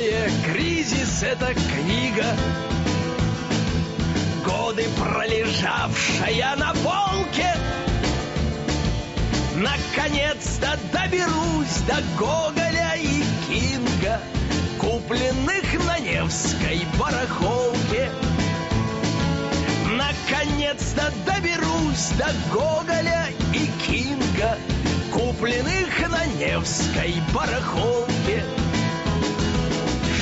такое кризис? Это книга, годы пролежавшая на полке. Наконец-то доберусь до Гоголя и Кинга, купленных на Невской барахолке. Наконец-то доберусь до Гоголя и Кинга, купленных на Невской барахолке.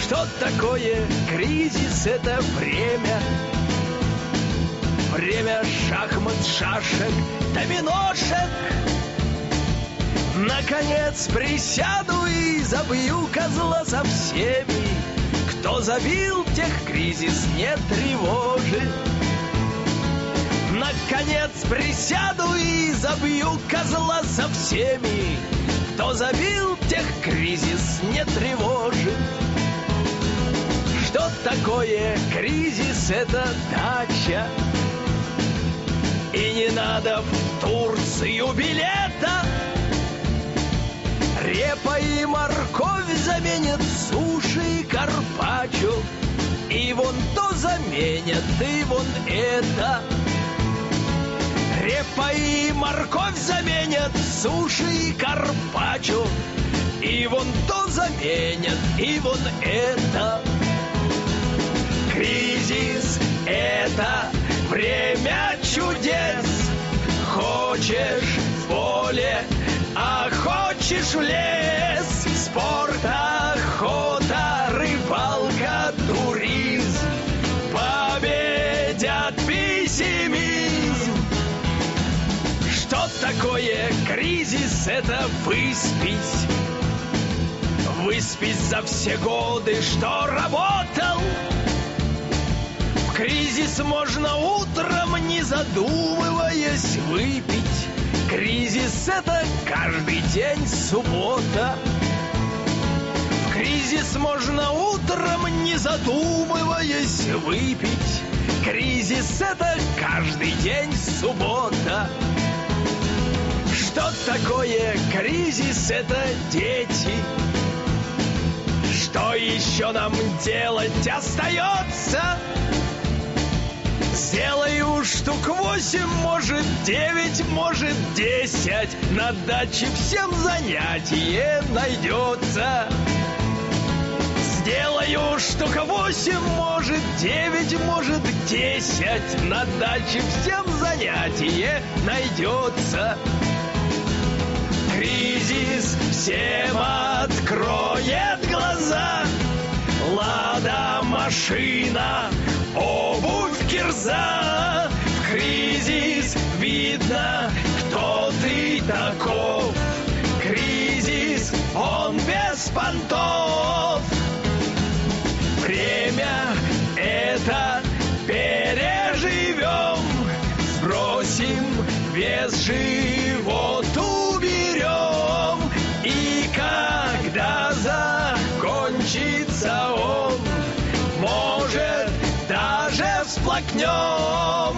Что такое кризис? Это время, время шахмат, шашек, доминошек. Наконец присяду и забью козла со всеми. Кто забил, тех кризис не тревожит. Наконец присяду и забью козла со всеми. Кто забил, тех кризис не тревожит. Такое кризис? Это дача. И не надо в Турцию билета. Репа и морковь заменят суши и карпаччо. И вон то заменят, и вон это. Репа и морковь заменят суши и карпаччо. И вон то заменят, и вон это. Это время чудес. Хочешь в поле, а хочешь в лес. Спорт, охота, рыбалка, туризм. Победят пессимизм. Что такое кризис? Это выспись. Выспись за все годы, что работал. Кризис можно утром, не задумываясь, выпить. Кризис — это каждый день суббота. В кризис можно утром, не задумываясь, выпить. Кризис — это каждый день суббота. Что такое кризис? Это дети. Что еще нам делать остается? Сделаю штук восемь, может девять, может десять. На даче всем занятие найдется. Сделаю штук восемь, может девять, может десять. На даче всем занятие найдется. Кризис всем откроет глаза. Лада машина, обувь кирза. В кризис видно, кто ты таков. Кризис, он без понтов. Время это переживем. Сбросим вес живот уберем. И когда закончится он, может, даже всплакнем.